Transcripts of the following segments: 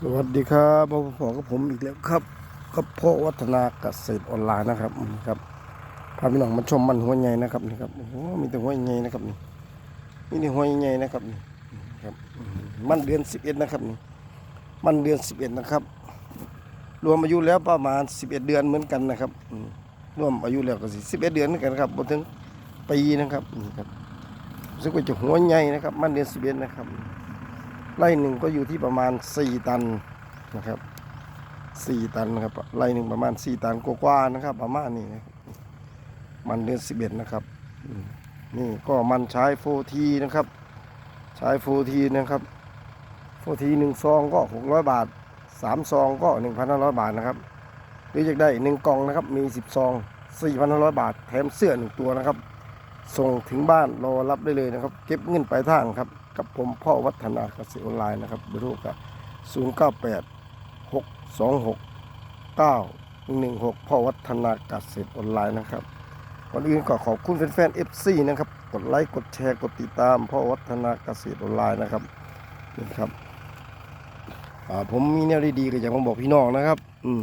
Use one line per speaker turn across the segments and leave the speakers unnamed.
สวัสดีครับผมพอกับผมอีกแล้วครับกับพ่อวัฒนาเกษตรออนไลน์นะครับนี่ครับพาพี่น้องมาชมมันหัวใหญ่นะครับนี่ครับโอ้โหมีแต่หัวใหญ่นะครับนี่มีแต่หัวใหญ่นะครับนี่ครับมันเดือนสิบเอ็ดนะครับนี่มันเดือนสิบเอ็ดนะครับ รวมอายุแล้วประมาณสิบเอ็ดเดือนเหมือนกันนะครับรวมอายุแล้วก็สิบเอ็ดเดือนเหมือนกันครับบนถึงปีนะครับนี่ครับรู้สึกว่าจะหัวใหญ่นะครับ มันเดือนสิบเอ็ดนะครับ ไร่หนึ่งก็อยู่ที่ประมาณ 4 ตันนะครับ 4 ตันนะครับไร่หนึ่งประมาณ 4 ตันกว่าๆนะครับ ประมาณนี้นะมันเดือน11นะครับนี่ก็มันใช้โฟทีนะครับ ใช้โฟทีนะครับโฟทีหนึ่งซองก็600บาท3ซองก็1,500บาทนะครับหรืออยากได้หนึ่งกล่องนะครับ มี10ซอง4,500บาท แถมเสื้อหนึ่งตัวนะครับ ส่งถึงบ้านรอรับได้เลยนะครับ เก็บเงินปลายทางครับ กับผมพ่อวัฒนาเกษตรออนไลน์นะครับเบอร์โทรกับ0 9 8 6 2 6 9 1 1 6พ่อวัฒนาเกษตรออนไลน์นะครับก่อนอื่นก็ขอบคุณแฟนๆ FC นะครับกดไลค์กดแชร์กดติดตามพ่อวัฒนาเกษตรออนไลน์นะครับนี่ครับผมมีแนวดีๆก็อยากมาบอกพี่น้องนะครับ อืม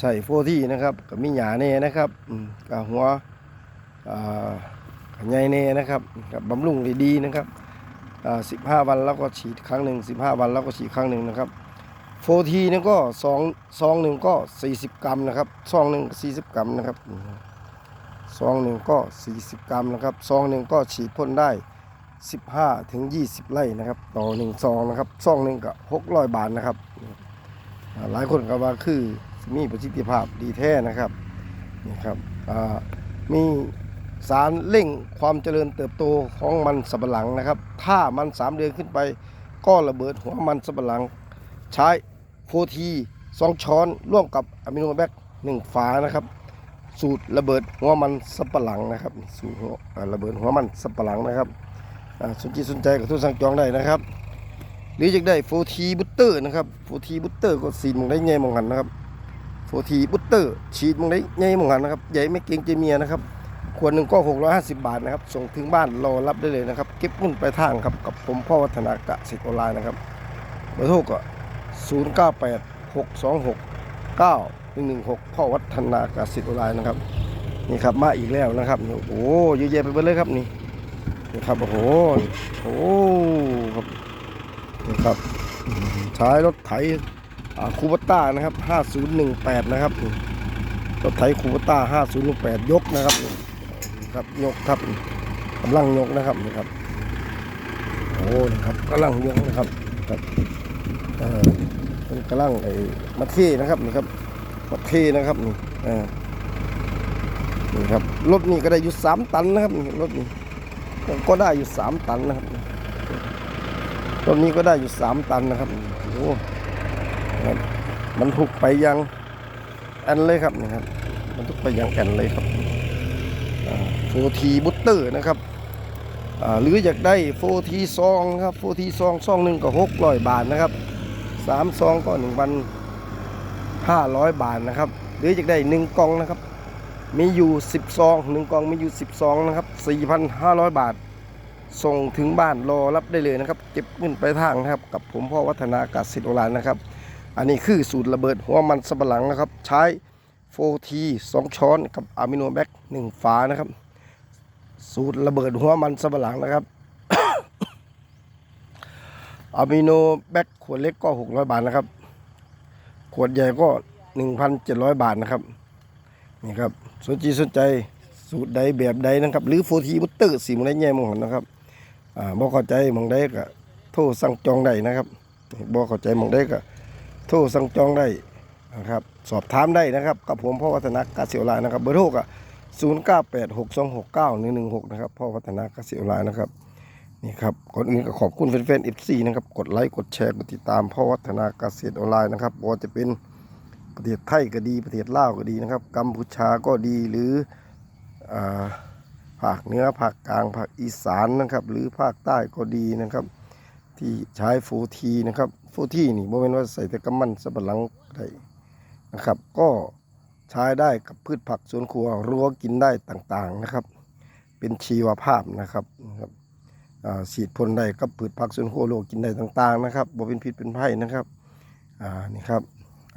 ใส่โฟที่นะครับก็มีหยาเน่นะครับอืมก็หัวใหญ่เน่นะครับกับบำรุงดีๆนะครับ 15วันแล้วก็ฉีดครั้งหนึ่ง15วันแล้วก็ฉีดครั้งหนึ่งนะครับโฟทีนี่ก็ซองซองหนึ่งก็40กรัมนะครับซองหนึ่ง40กรัมนะครับซองหนึ่งก็40กรัมนะครับซองหนึ่งก็ฉีดพ่นได้15ถึง20ไร่นะครับต่อหนึ่งซองนะครับซองหนึ่งก็600บาทนะครับ หลายคนก็ว่าคือมีประสิทธิภาพดีแท้นะครับนี่ครับอ่ามี สารเร่งความเจริญเติบโตของมันสำปะหลังนะครับ ถ้ามัน 3 เดือนขึ้นไปก็ระเบิดหัวมันสำปะหลัง ใช้โฟทีสองช้อนร่วมกับอะมิโนแบคหนึ่งฝานะครับ สูตรระเบิดหัวมันสำปะหลังนะครับ สูตรระเบิดหัวมันสำปะหลังนะครับสนใจสนใจกับทุกสั่งจองได้นะครับหรืออยากได้โฟทีบุตเตอร์นะครับโฟทีบุตเตอร์ก็สีดมองได้ไงมองหันนะครับโฟทีบุตเตอร์ฉีดมองได้ไงมองหันนะครับใหญ่ไม่เกรงใจเมียนะครับ ขวดหนึ่งก็ 650 บาทนะครับ ส่งถึงบ้านรอรับได้เลยนะครับ เก็บเงินไปทางครับ กับผมพ่อวัฒนากะสิทธิ์ออนไลน์นะครับเบอร์โทรก็ 098 626 9116 พ่อวัฒนากะสิทธิ์ออนไลน์นะครับ นี่ครับมาอีกแล้วนะครับ โอ้โหเยอะแยะไปหมดเลยครับนี่นี่ครับ โอ้โหโอ้ครับนี่ครับใช้รถไถคูปต้านะครับ 5018 นะครับรถไถคูปต้า 5018 ยกนะครับ ครับ ยกครับกำลังยกนะครับนี่ครับโอ้นะครับกำลังยกนะครับครับเออเป็นกำลังไอ้มาเทนะครับนี่ครับมาเทนะครับนี่เอ่านี่ครับรถนี่ก็ได้อยู่สามตันนะครับนี่รถนี่ก็ได้อยู่สามตันนะครับรถนี้ก็ได้อยู่สามตันนะครับโอ้มันถูกไปยังแอนเลยครับนี่ครับมันทุกไปย่างแอนเลยครับ โฟทีบุตเตอร์นะครับหรืออยากได้โฟทีซองนะครับโฟทีซองซองหนึ่งก็หกร้อยบาทนะครับสามซองก็หนึ่งพันห้าร้อยบาทนะครับ หรืออยากได้หนึ่งกล่องนะครับ มีอยู่สิบซองหนึ่งกล่องมีอยู่สิบซองนะครับสี่พันห้าร้อยบาท ส่งถึงบ้านรอรับได้เลยนะครับ เก็บเงินไปทางนะครับ กับผมพ่อวัฒนากาศิษย์โอรานนะครับ อันนี้คือสูตรระเบิดหัวมันสำปะหลังนะครับ ใช้โฟทีสองช้อนกับอะมิโนแบคหนึ่งฝานะครับ สูตรระเบิดหัวมันสำปะหลังนะครับอะมิโนแบคขวดเล็กก็600บาทนะครับ ขวดใหญ่ก็1,700บาทนะครับ นี่ครับสนใจสนใจสูตรใดแบบใดนะครับ หรือโฟทีบุตเตอร์สีมงได้แย่มงหันนะครับอ่าบ่เข้าใจมองได้ก็โทรสั่งจองได้นะครับบ่เข้าใจมองได้ก็โทรสั่งจองได้นะครับ สอบถามได้นะครับ กับผมพ่อวัฒนากาเสียวลายนะครับ เบอร์โทรก็ 0 9 8 6 2 6 9 1 1 6 นะครับพ่อวัฒนาเกาเสียวลายนะครับนี่ครับก่อนอื่นก็ขอบคุณแฟนๆ FC นะครับกดไลค์กดแชร์กดติดตามพ่อวัฒนาเกษตรออนไลน์นะครับว่าจะเป็นประเทศไทยก็ดีประเทศลาวก็ดีนะครับ กัมพูชาก็ดีหรือภาคเหนือภาคกลางภาคอีสานนะครับ หรือภาคใต้ก็ดีนะครับ ที่ใช้ฟูทีนะครับฟูทีนี่โมเมนว่าใส่แต่กำมันสับปะหลังได้นะครับ ก็ ใช้ได้กับพืชผักสวนครัวรั้วกินได้ต่างๆนะครับ เป็นชีวภาพนะครับนะครับอ่าฉีดพ่นได้กับพืชผักสวนครัวโลกกินได้ต่างๆนะครับบ่เป็นพิษเป็นภัยนะครับอ่านี่ครับ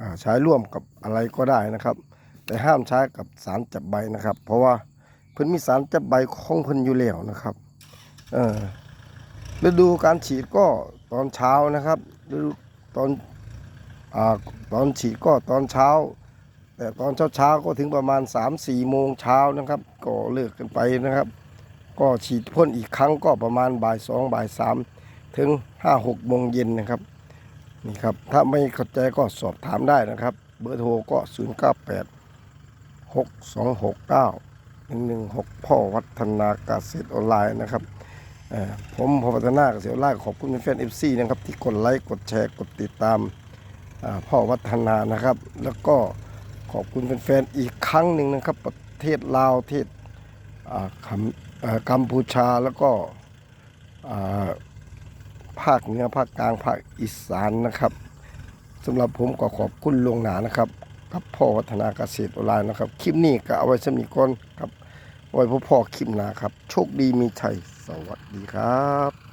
อ่าใช้ร่วมกับอะไรก็ได้นะครับ แต่ห้ามใช้กับสารจับใบนะครับ เพราะว่าเพิ่นมีสารจับใบของเพิ่นอยู่แล้วนะครับเออฤดูการฉีดก็ตอนเช้านะครับฤดูตอนอ่าตอนฉีดก็ตอนเช้า แต่ตอนเช้าๆก็ถึงประมาณ 3-4 โมงเช้านะครับ ก็เลิกกันไปนะครับ ก็ฉีดพ่นอีกครั้งก็ประมาณบ่ายสองบ่ายสามถึงห้าหกโมงเย็นนะครับนี่ครับ ถ้าไม่เข้าใจก็สอบถามได้นะครับ เบอร์โทรก็ 0 9 8 6 2 6 9 1 1 6 พ่อวัฒนาเกษตรออนไลน์นะครับผมพ่อวัฒนาเกษตรออนไลน์ขอบคุณแฟนเอฟซีนะครับ ที่กดไลค์ กดแชร์ กดติดตามพ่อวัฒนานะครับ แล้วก็ ขอบคุณแฟนๆอีกครั้งหนึ่งนะครับ ประเทศลาวเทศกัมพูชาแล้วก็ภาคเหนือภาคกลางภาคอีสานนะครับสำหรับผมก็ขอบคุณลวงหนานะครับ กับพ่อวัฒนาเกษตรออนไลน์นะครับ คลิปนี้ก็เอาไว้สำหรับก่อนครับไว้พบพ่อคลิปหนาครับ โชคดีมีชัย สวัสดีครับ